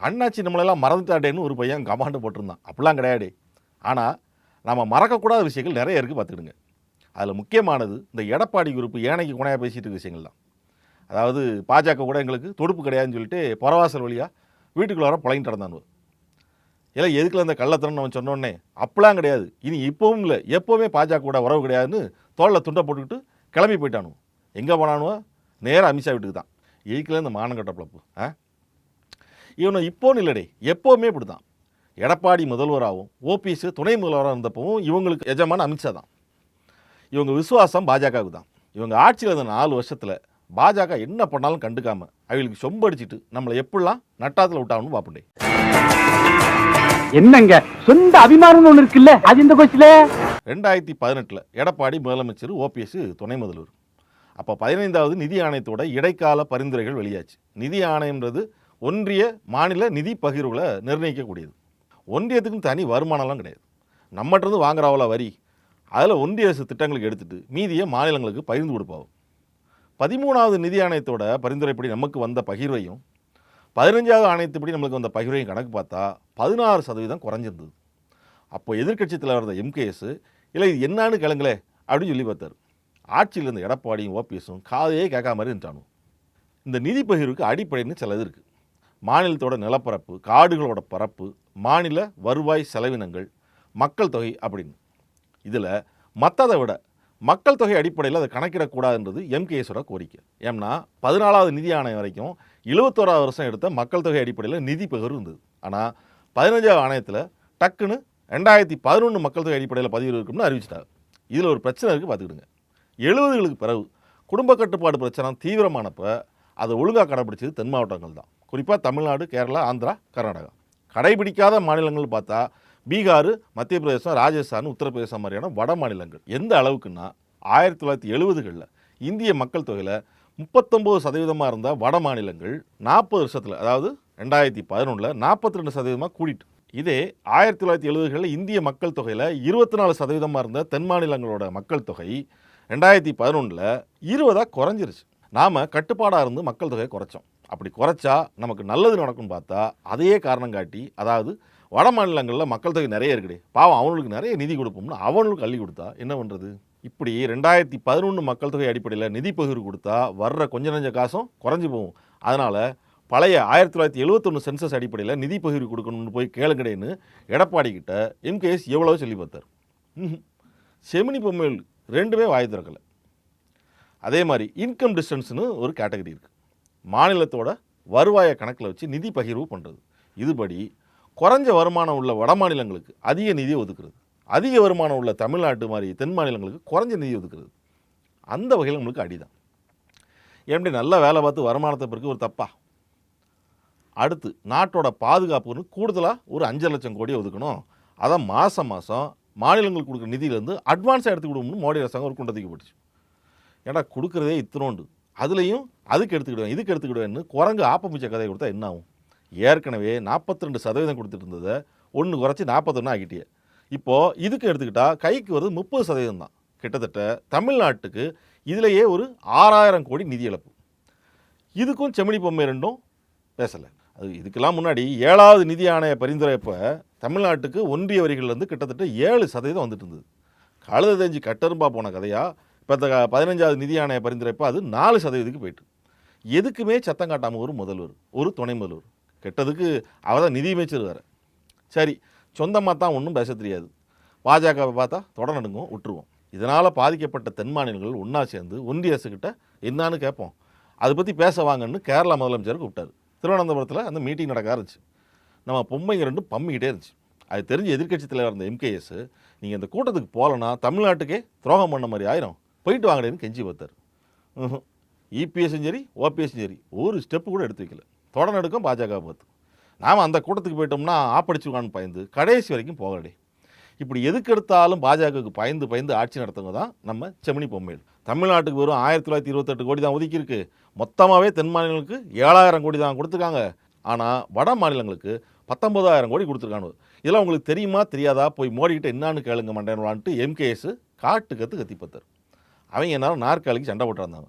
அண்ணாச்சி நம்மளெல்லாம் மறந்துட்டாடேன்னு ஒரு பையன் கமாண்டு போட்டிருந்தான். அப்படிலாம் கிடையாது. ஆனால் நம்ம மறக்கக்கூடாத விஷயங்கள் நிறைய இருக்குது பார்த்துக்கிடுங்க. அதில் முக்கியமானது இந்த எடப்பாடி குரூப் ஏனைக்கு குணையாக பேசிகிட்டு இருக்க விஷயங்கள் தான். அதாவது பாஜக கூட எங்களுக்கு தொடுப்பு கிடையாதுன்னு சொல்லிட்டு புறவாசல் வழியாக வீட்டுக்குள்ளே வர புழங்கிட்டு நடந்தானுவர் இல்லை எதுக்குள்ள இந்த கள்ளத்தனம் நம்ம சொன்னோடனே அப்பெல்லாம் கிடையாது. இனி இப்போவும் இல்லை. எப்போவுமே பாஜக கூட உறவு கிடையாதுன்னு தோளில் துண்டை போட்டுக்கிட்டு கிளம்பி போயிட்டானுவோ. எங்கே போனானுவோ? நேராக அமித்ஷா வீட்டுக்கு தான். எதுக்குல இந்த மானங்கட்ட பிளப்பு ஆ? இவனை இப்போன்னு இல்லடே எப்போவுமே இப்படி தான் எடப்பாடி முதல்வராகவும் ஓபிஎஸ் துணை முதல்வராக இருந்தப்பவும் இவங்களுக்கு எஜமான அமித்ஷா தான் இவங்க விசுவாசம் பாஜகவுக்கு தான் இவங்க ஆட்சியில் இருந்த நாலு வருஷத்தில் பாஜக என்ன பண்ணாலும் கண்டுக்காம அவங்களுக்கு சொம்படிச்சிட்டு நம்மளை எப்படிலாம் நட்டாத்தில் விட்டாங்கன்னு பார்ப்பண்டே என்னங்க? சொந்த அபிமானம்னு ஒண்ணு இருக்குல்ல? அது இந்த கொஸ்டில ரெண்டாயிரத்தி பதினெட்டில் எடப்பாடி முதலமைச்சர் ஓபிஎஸ் துணை முதல்வர். அப்போ பதினைந்தாவது நிதி ஆணையத்தோட இடைக்கால பரிந்துரைகள் வெளியாச்சு. நிதி ஆணையம்ன்றது ஒன்றிய மாநில நிதி பகிர்வுகளை நிர்ணயிக்கக்கூடியது. ஒன்றியத்துக்குன்னு தனி வருமானம்லாம் கிடையாது. நம்மகிட்டருந்து வாங்குறாவல வரி அதில் ஒன்றிய அரசு திட்டங்களுக்கு எடுத்துகிட்டு மீதியை மாநிலங்களுக்கு பகிர்ந்து கொடுப்பாவும் பதிமூணாவது நிதி ஆணையத்தோட பரிந்துரைப்படி நமக்கு வந்த பகிர்வையும் பதினஞ்சாவது ஆணையத்துப்படி நம்மளுக்கு வந்த பகிர்வையும் கணக்கு பார்த்தா பதினாறு சதவீதம் குறைஞ்சிருந்தது. அப்போ எதிர்கட்சி தலைவர் இருந்த எம்கேஎஸ் இல்லை இது என்னான்னு கிளங்களே அப்படின்னு சொல்லி பார்த்தாரு. ஆட்சியில் இருந்த எடப்பாடியும் ஓபிஎஸும் காதையே கேட்காம மாதிரி நின்றானும் இந்த நிதி பகிர்வுக்கு அடிப்படைன்னு சில இது இருக்குது மாநிலத்தோட நிலப்பரப்பு காடுகளோட பரப்பு மாநில வருவாய் செலவினங்கள் மக்கள் தொகை அப்படின்னு. இதில் மற்றதை விட மக்கள் தொகை அடிப்படையில் அதை கணக்கிடக்கூடாதுன்றது எம்கேஎஸோட கோரிக்கை. ஏம்னா பதினாலாவது நிதி ஆணையம் வரைக்கும் எழுபத்தோராவது வருஷம் எடுத்த மக்கள் தொகை அடிப்படையில் நிதி பகிர்வு இருந்தது. ஆனால் பதினஞ்சாவது ஆணையத்தில் டக்குன்னு ரெண்டாயிரத்தி பதினொன்று மக்கள் தொகை அடிப்படையில் பதிவு இருக்கும்னு அறிவிச்சிட்டார் இதில் ஒரு பிரச்சனை இருக்குது பார்த்துக்கிடுங்க. எழுபதுகளுக்கு பிறகு குடும்ப கட்டுப்பாடு பிரச்சனை தீவிரமானப்போ அதை ஒழுங்காக கடைப்பிடிச்சது தென் மாவட்டங்கள் தான். குறிப்பாக தமிழ்நாடு கேரளா ஆந்திரா கர்நாடகா. கடைபிடிக்காத மாநிலங்கள்னு பார்த்தா பீகார் மத்திய பிரதேசம் ராஜஸ்தான் உத்தரப்பிரதேசம் மாதிரியான வட மாநிலங்கள். எந்த அளவுக்குன்னா ஆயிரத்தி தொள்ளாயிரத்தி எழுபதுகளில் இந்திய மக்கள் தொகையில் முப்பத்தொம்போது சதவீதமாக இருந்த வட மாநிலங்கள் நாற்பது வருஷத்தில் அதாவது ரெண்டாயிரத்தி பதினொன்றில் நாற்பத்தி ரெண்டு சதவீதமாக கூடிட்டு. இதே ஆயிரத்தி தொள்ளாயிரத்தி எழுபதுகளில் இந்திய மக்கள் தொகையில் இருபத்தி நாலு சதவீதமாக இருந்த தென் மாநிலங்களோட மக்கள் தொகை ரெண்டாயிரத்தி பதினொன்றில் இருபதாக குறைஞ்சிருச்சு. நாம் கட்டுப்பாடாக இருந்து மக்கள் தொகையை குறைச்சோம். அப்படி குறைச்சா நமக்கு நல்லது நடக்கும்னு பார்த்தா அதையே காரணம் காட்டி அதாவது வட மாநிலங்களில் மக்கள் தொகை நிறைய இருக்குடே. பாவம் அவனுக்கு நிறைய நிதி கொடுப்போம்னு அவனுக்கு அள்ளி கொடுத்தா என்ன பண்ணுறது இப்படி ரெண்டாயிரத்தி பதினொன்று மக்கள் தொகை அடிப்படையில் நிதி பகிர்வு கொடுத்தா வர்ற கொஞ்ச நஞ்ச காசும் குறைஞ்சி போகும். அதனால் பழைய ஆயிரத்தி தொள்ளாயிரத்தி எழுபத்தொன்று சென்சஸ் அடிப்படையில் நிதி பகிர்வு கொடுக்கணும்னு போய் கேளுங்கடேன்னு எடப்பாடி கிட்ட எம்கேஎஸ் எவ்வளவோ சொல்லி பார்த்தார் செமினி பொம்மைகள் ரெண்டுமே வாய் திறக்கலை. அதே மாதிரி இன்கம் டிஸ்டன்ஸ்னு ஒரு கேட்டகரி இருக்குது மாநிலத்தோட வருவாயை கணக்கில் வச்சு நிதி பகிர்வு பண்ணுறது இதுபடி குறைஞ்ச வருமானம் உள்ள வட மாநிலங்களுக்கு அதிக நிதி ஒதுக்குறது. அதிக வருமானம் உள்ள தமிழ்நாட்டு மாதிரி தென் மாநிலங்களுக்கு குறைஞ்ச நிதி ஒதுக்குறது. அந்த வகையில் நம்மளுக்கு அடிதான். எப்படி நல்ல வேலை பார்த்து வருமானத்தை பிறகு ஒரு தப்பா? அடுத்து நாட்டோட பாதுகாப்புன்னு கூடுதலாக ஒரு அஞ்சு லட்சம் கோடி ஒதுக்கணும். அதை மாதம் மாதம் மாநிலங்களுக்கு கொடுக்குற நிதியிலேருந்து அட்வான்ஸாக எடுத்து கொடுக்கணும்னு மோடி அரசாங்கம் ஒரு குண்டத்துக்கு போட்டுச்சு. ஏன்னா கொடுக்குறதே இத்தனோண்டு. அதுலேயும் அதுக்கு எடுத்துக்கிடுவேன் இதுக்கு எடுத்துக்கிடுவேன்னு குரங்கு ஆப்பமிச்ச கதையை கொடுத்தா என்ன ஆகும் ஏற்கனவே நாற்பத்தி ரெண்டு சதவீதம் கொடுத்துட்டு இருந்ததை ஒன்று குறைச்சி நாற்பத்தொன்று ஆக்கிட்டியே. இப்போது இதுக்கு எடுத்துக்கிட்டால் கைக்கு வருது முப்பது சதவீதம் தான். கிட்டத்தட்ட தமிழ்நாட்டுக்கு இதிலேயே ஒரு ஆறாயிரம் கோடி நிதி இழப்பு. இதுக்கும் செமினி பொம்மை ரெண்டும் பேசலை. அது இதுக்கெல்லாம் முன்னாடி ஏழாவது நிதி ஆணைய பரிந்துரைப்போ தமிழ்நாட்டுக்கு ஒன்றிய வரிகள்லேருந்து கிட்டத்தட்ட ஏழு சதவீதம் வந்துட்டு இருந்தது கழுத தெரிஞ்சு கட்டரும்பா போன கதையாக இப்போ அந்த பதினஞ்சாவது நிதி ஆணைய பரிந்துரைப்போ அது நாலு சதவீதத்துக்கு போயிட்டு எதுக்குமே சத்தம் காட்டாமல் ஒரு முதல்வர் ஒரு துணை முதல்வர். கெட்டதுக்கு அவர் தான் நிதி அமைச்சர் வேறு. சரி சொந்தமாக தான் ஒன்றும் பேச தெரியாது. பாஜகவை பார்த்தா தொட நடுங்கும் விட்டுருவோம். இதனால் பாதிக்கப்பட்ட தென் மாநிலங்கள் ஒன்றா சேர்ந்து ஒன்றிய அரசுக்கிட்ட என்னான்னு கேட்போம். அதை பற்றி பேச வாங்கன்னு கேரளா முதலமைச்சர் விட்டார் திருவனந்தபுரத்தில் அந்த மீட்டிங் நடக்க ஆரம்பிச்சு. நம்ம பொம்மைங்க ரெண்டும் பம்மிக்கிட்டே இருந்துச்சு. அது தெரிஞ்சு எதிர்க்கட்சி தலைவர் இருந்த எம்கேஎஸ் நீங்கள் இந்த கூட்டத்துக்கு போகலன்னா தமிழ்நாட்டுக்கே துரோகம் பண்ண மாதிரி ஆயிரும். போயிட்டு வாங்கடேன்னு கெஞ்சி பார்த்தார். இபிஎஸும் சரி ஓபிஎஸும் சரி ஒரு ஸ்டெப்பு கூட எடுத்து வைக்கல. தொட பாஜக பார்த்து. நாம் அந்த கூட்டத்துக்கு போயிட்டோம்னா ஆப்படிச்சுக்கான்னு பயந்து கடைசி வரைக்கும் போகலடே. இப்படி எதுக்கு எடுத்தாலும் பாஜகவுக்கு பயந்து பயந்து ஆட்சி நடத்தவங்க தான் நம்ம செமினி பொம்மைகள். தமிழ்நாட்டுக்கு வெறும் ஆயிரத்தி தொள்ளாயிரத்தி இருபத்தெட்டு கோடி தான் ஒதுக்கியிருக்கு. மொத்தமாகவே தென் மாநிலங்களுக்கு ஏழாயிரம் கோடி தான் கொடுத்துருக்காங்க. ஆனால் வட மாநிலங்களுக்கு பத்தொம்பதாயிரம் கோடி கொடுத்துருக்காங்க. இதெல்லாம் உங்களுக்கு தெரியுமா தெரியாதா? போய் மோடிக்கிட்ட என்னான்னு கேளுங்க மாட்டேன்வான்ட்டு எம்கேஎஸ் காட்டு கற்று கத்தி பார்த்தார். அவங்க எல்லாரும் நாற்காலிக்கு சண்டை போட்டிருந்தாங்க.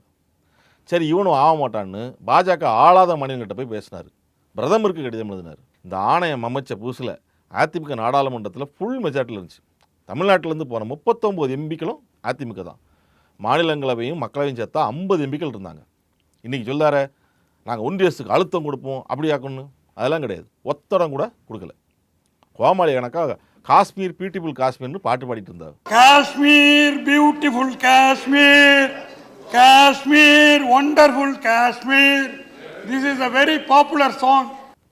சரி இவனும் ஆக மாட்டான்னு பாஜக ஆளாத மாநிலங்கிட்ட போய் பேசினார். பிரதமருக்கு கடிதம் எழுதினார். இந்த ஆணையம் அமைச்ச புதுசில் அதிமுக நாடாளுமன்றத்தில் ஃபுல் மெஜாரிட்டியில் இருந்துச்சு. தமிழ்நாட்டிலேருந்து போன முப்பத்தொம்போது எம்பிக்களும் அதிமுக தான். மாநிலங்களவையும் மக்களவையும் சேர்த்தா ஐம்பது எம்பிக்கள் இருந்தாங்க. இன்றைக்கி சொல்லார நாங்கள் ஒன்றியத்துக்கு அழுத்தம் கொடுப்போம் அப்படி ஆக்கணும்னு. அதெல்லாம் கிடையாது. ஒத்தடம் கூட கொடுக்கல. கோமாளி கணக்காக காஷ்மீர் பியூட்டிஃபுல் காஷ்மீர்னு பாட்டு பாடிட்டு இருந்தாங்க Kashmir, beautiful Kashmir, Kashmir, wonderful Kashmir. This is a very popular song.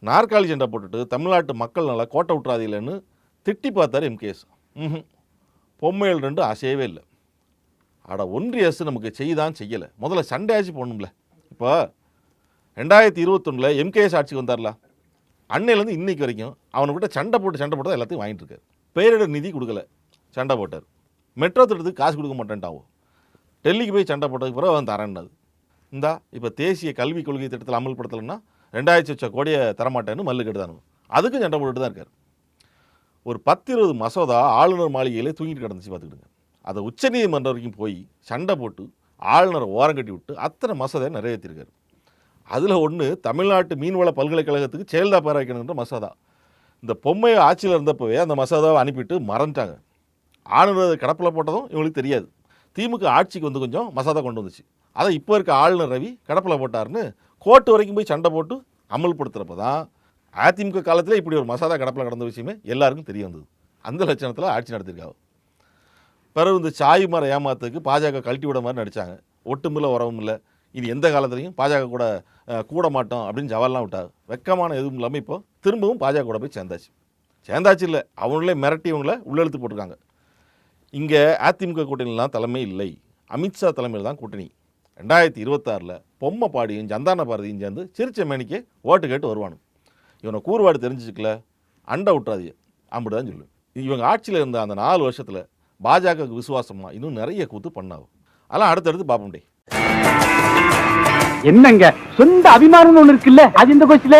நாற்காலி சண்டை போட்டுட்டு தமிழ்நாட்டு மக்கள் நல்லா கோட்டை விட்றாதீங்களேன்னு திட்டி பார்த்தாரு எம்கேஎஸ் ம் பொம்மைகள் ரெண்டு அசையவே இல்லை. அட ஒன்றிய அரசு நமக்கு செய்தான் செய்யலை. முதல்ல சண்டையாச்சு போடணும்ல. இப்போ ரெண்டாயிரத்தி இருபத்தொன்னில் எம்கேஎஸ் ஆட்சிக்கு வந்தார்ல. அன்னையிலேருந்து இன்னைக்கு வரைக்கும் அவனுக்கிட்ட சண்டை போட்டு சண்டை போட்டு தான் எல்லாத்தையும் வாங்கிட்டு இருக்காரு. பேரிடர் நிதி கொடுக்கல சண்டை போட்டார். மெட்ரோ திட்டத்துக்கு காசு கொடுக்க மாட்டேன்ட்டாவோ? டெல்லிக்கு போய் சண்டை போட்டதுக்கு பிறகு அவன் தரேன்னாது இந்தா இப்போ தேசிய கல்விக் கொள்கை திட்டத்தில் அமல்படுத்தலைன்னா ரெண்டாயிரத்தி வச்ச கோடியை தரமாட்டேன்னு மல்லு கெடுதானு அதுக்கும் சண்டை போட்டுட்டு தான் இருக்கார். ஒரு பத்து இருபது மசோதா ஆளுநர் மாளிகையிலே தூங்கிட்டு கிடந்துச்சு பார்த்துக்கிடுங்க. அதை உச்சநீதிமன்றம் வரைக்கும் போய் சண்டை போட்டு ஆளுநரை ஓரம் கட்டி விட்டு அத்தனை மசோதையை நிறைவேற்றிருக்காரு. அதில் ஒன்று தமிழ்நாட்டு மீன்வள பல்கலைக்கழகத்துக்கு செயல்தா பேர வைக்கணுன்ற மசோதா. இந்த பொம்மை ஆட்சியில் இருந்தப்பவே அந்த மசோதாவை அனுப்பிட்டு மறந்துட்டாங்க. ஆளுநர் கடப்பில் போட்டதும் இவங்களுக்கு தெரியாது. திமுக ஆட்சிக்கு வந்து கொஞ்சம் மசோதா கொண்டு வந்துச்சு. அதை இப்போ இருக்க ஆளுநர் ரவி கடப்பில் போட்டாருன்னு கோர்ட்டு வரைக்கும் போய் சண்டை போட்டு அமல்படுத்துகிறப்ப தான் அதிமுக காலத்தில் இப்படி ஒரு மசோதா கடப்பில் கடந்த விஷயமே எல்லாருக்கும் தெரிய வந்தது. அந்த லட்சணத்தில் ஆட்சி நடத்திருக்காங்க பிறகு இந்த சாய் மரம் ஏமாத்துக்கு பாஜக கழட்டி விட மாதிரி நடித்தாங்க ஒட்டுமில்லை உறவும் இல்லை இது எந்த காலத்துலையும் பாஜக கூட கூட மாட்டோம் அப்படின்னு ஜவால்லாம் விட்டார். வெக்கமான எதுவும் இல்லாமல் இப்போ திரும்பவும் பாஜக கூட போய் சேர்ந்தாச்சு. சேர்ந்தாச்சு இல்லை அவங்களே மிரட்டி இவங்கள உள்ளெழுத்து போட்டிருக்காங்க. இங்கே அதிமுக கூட்டணிலாம் தலைமை இல்லை. அமித்ஷா தலைமையில் தான் கூட்டணி. ரெண்டாயிரத்தி இருபத்தாறில் பொம்மை பாடியும் சந்தான பாரதியும் சேர்ந்து சிரிச்ச மேனிக்கு ஓட்டு கேட்டு வருவானு இவனை கூறுபாடு தெரிஞ்சுக்கல அண்டை விட்டுறாதிய அப்படி தான் சொல்லு இவங்க ஆட்சியில் இருந்த அந்த நாலு வருஷத்தில் பாஜகவுக்கு விசுவாசமாக இன்னும் நிறைய கூத்து பண்ணாகும் அதெல்லாம் அடுத்தடுத்து பார்ப்போம்டே என்னங்க? சொந்த அபிமானம் ஒண்ணு இருக்குல்ல? அது இந்த கொஸ்டில